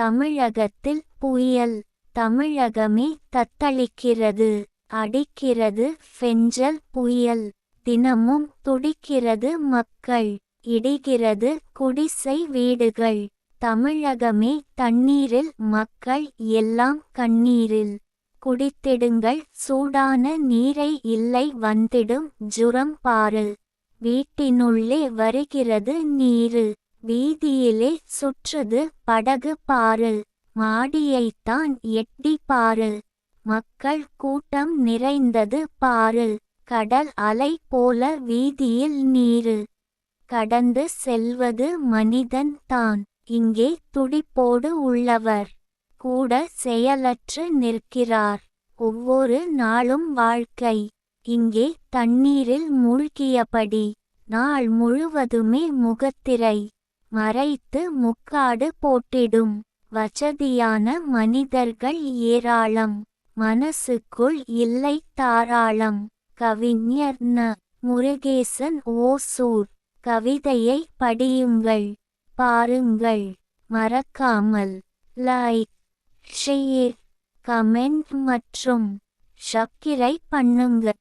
தமிழகத்தில் புயல் தமிழகமே தத்தளிக்கிறது. அடிக்கிறது ஃபெஞ்சல் புயல். தினமும் துடிக்கிறது மக்கள். இடிகிறது குடிசை வீடுகள். தமிழகமே தண்ணீரில் மக்கள் எல்லாம் கண்ணீரில். குடித்திடுங்கள். சூடான நீரை இல்லை வந்திடும். ஜுரம் பாரு. வீட்டினுள்ளே வருகிறது நீரு. வீதியிலே சுற்றுது படகு பாரு மாடியைத்தான் எட்டி பாரு மக்கள் கூட்டம் நிறைந்தது பாரு கடல் அலை போல வீதியில் நீரு கடந்து செல்வது மனிதன் தான். இங்கே துடிப்போடு உள்ளவர். கூட செயலற்று நிற்கிறார். ஒவ்வொரு நாளும் வாழ்க்கை. இங்கே தண்ணீரில் மூழ்கியபடி. நாள் முழுவதுமே முகத்திரை. மறைத்து முக்காடு போட்டிடும். வசதியான மனிதர்கள் ஏராளம். மனசுக்குள் இல்லை தாராளம். கவிஞர் ந. முருகேசன் ஓசூர். கவிதையை படியுங்கள். பாருங்கள். மறக்காமல். லைக் ஷேர் கமெண்ட் மற்றும் சப்ஸ்கிரைப் பண்ணுங்கள்